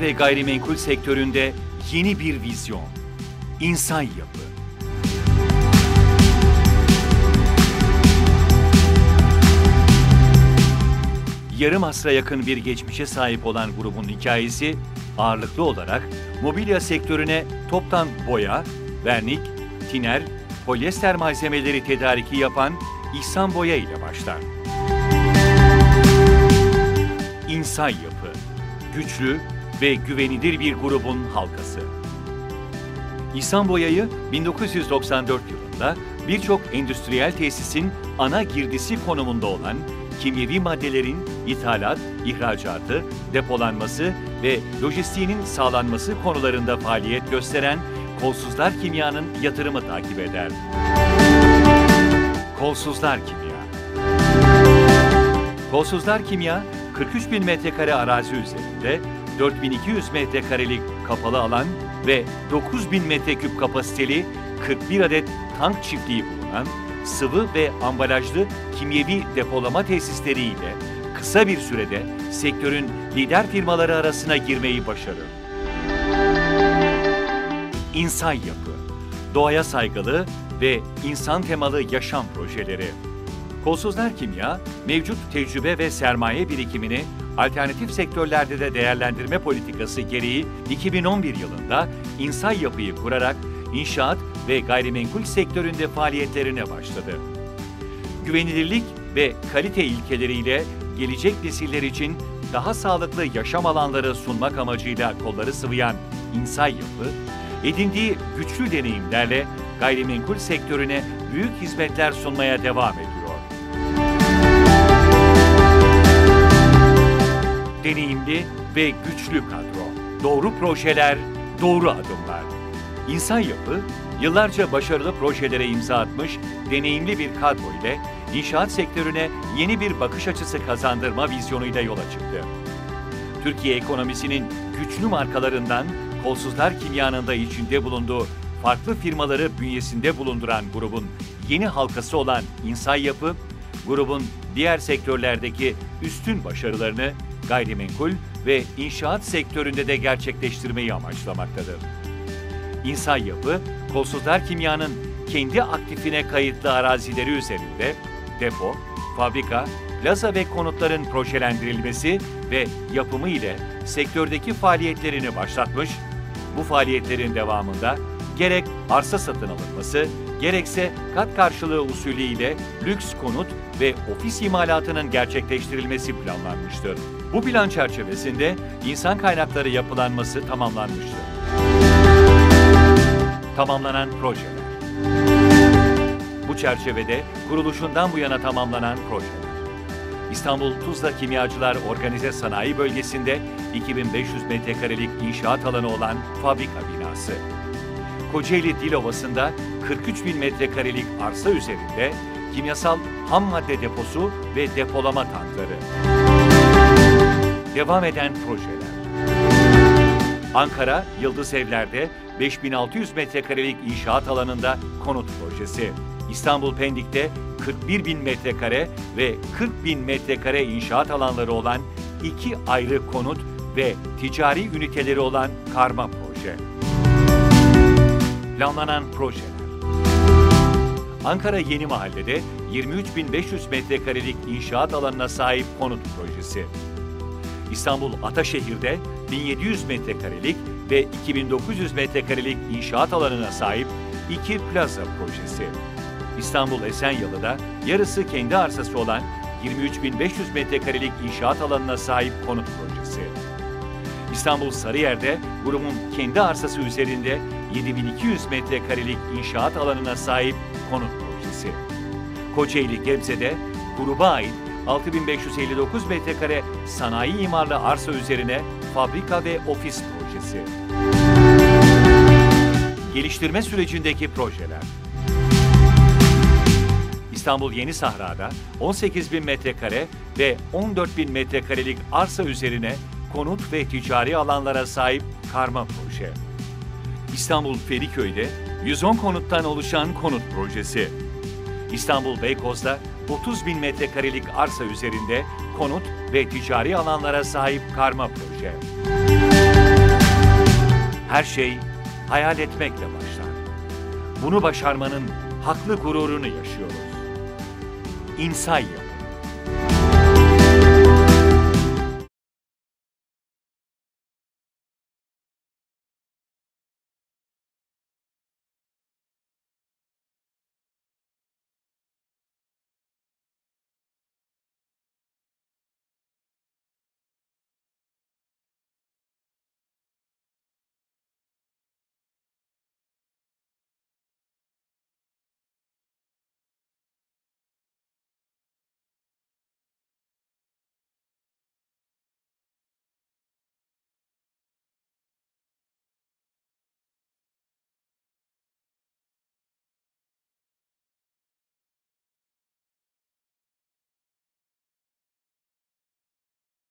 ve gayrimenkul sektöründe yeni bir vizyon. İnsan yapı. Yarım asra yakın bir geçmişe sahip olan grubun hikayesi ağırlıklı olarak mobilya sektörüne toptan boya, vernik, tiner, polyester malzemeleri tedariki yapan İhsan Boya ile başlar. İnsan yapı, güçlü ve güvenilir bir grubun halkası. İhsan Boya'yı 1994 yılında birçok endüstriyel tesisin ana girdisi konumunda olan kimyevi maddelerin ithalat, ihracatı, depolanması ve lojistiğinin sağlanması konularında faaliyet gösteren Kolsuzlar Kimya'nın yatırımı takip eder. Kolsuzlar Kimya Kolsuzlar Kimya, 43 bin metrekare arazi üzerinde 4200 metrekarelik kapalı alan ve 9000 metreküp kapasiteli 41 adet tank çiftliği bulunan sıvı ve ambalajlı kimyevi depolama tesisleriyle kısa bir sürede sektörün lider firmaları arasına girmeyi başarır. İnsan yapı, doğaya saygılı ve insan temalı yaşam projeleri. Kolsuzlar Kimya, mevcut tecrübe ve sermaye birikimini alternatif sektörlerde de değerlendirme politikası gereği 2011 yılında insan yapıyı kurarak inşaat ve gayrimenkul sektöründe faaliyetlerine başladı. Güvenilirlik ve kalite ilkeleriyle gelecek nesiller için daha sağlıklı yaşam alanları sunmak amacıyla kolları sıvayan insan yapı, edindiği güçlü deneyimlerle gayrimenkul sektörüne büyük hizmetler sunmaya devam ediyor. Deneyimli ve güçlü kadro, doğru projeler, doğru adımlar. İnsan yapı, yıllarca başarılı projelere imza atmış deneyimli bir kadro ile inşaat sektörüne yeni bir bakış açısı kazandırma vizyonuyla yola çıktı. Türkiye ekonomisinin güçlü markalarından Kolsuzlar Kimya'nın da içinde bulunduğu farklı firmaları bünyesinde bulunduran grubun yeni halkası olan İnsan Yapı, grubun diğer sektörlerdeki üstün başarılarını gayrimenkul ve inşaat sektöründe de gerçekleştirmeyi amaçlamaktadır. İnsan Yapı, Kolsuzlar Kimya'nın kendi aktifine kayıtlı arazileri üzerinde depo, fabrika, plaza ve konutların projelendirilmesi ve yapımı ile sektördeki faaliyetlerini başlatmış, bu faaliyetlerin devamında gerek arsa satın alınması, gerekse kat karşılığı usulü ile lüks konut ve ofis imalatının gerçekleştirilmesi planlanmıştır. Bu plan çerçevesinde insan kaynakları yapılanması tamamlanmıştır. Tamamlanan projeler. Bu çerçevede kuruluşundan bu yana tamamlanan projeler. İstanbul Tuzla Kimyacılar Organize Sanayi Bölgesi'nde 2500 metrekarelik inşaat alanı olan fabrika binası. Kocaeli Dilovası'nda 43 bin metrekarelik arsa üzerinde kimyasal ham madde deposu ve depolama tankları. Devam eden projeler. Ankara Yıldız Evler'de 5600 metrekarelik inşaat alanında konut projesi. İstanbul Pendik'te 41 bin metrekare ve 40 bin metrekare inşaat alanları olan iki ayrı konut ve ticari üniteleri olan karma proje. Planlanan projeler. Ankara Yeni Mahalle'de 23.500 metrekarelik inşaat alanına sahip konut projesi. İstanbul Ataşehir'de 1700 metrekarelik ve 2900 metrekarelik inşaat alanına sahip iki plaza projesi. İstanbul Esenyalı'da yarısı kendi arsası olan 23.500 metrekarelik inşaat alanına sahip konut projesi. İstanbul Sarıyer'de grubun kendi arsası üzerinde 7200 metrekarelik inşaat alanına sahip konut projesi. Kocaeli Gebze'de gruba ait 6559 metrekare sanayi imarlı arsa üzerine fabrika ve ofis projesi. Geliştirme sürecindeki projeler. İstanbul Yeni Sahra'da 18 bin metrekare ve 14 bin metrekarelik arsa üzerine konut ve ticari alanlara sahip karma proje. İstanbul Feriköy'de 110 konuttan oluşan konut projesi. İstanbul Beykoz'da 30 bin metrekarelik arsa üzerinde konut ve ticari alanlara sahip karma proje. Her şey hayal etmekle başlar. Bunu başarmanın haklı gururunu yaşıyoruz. İnsan yapı.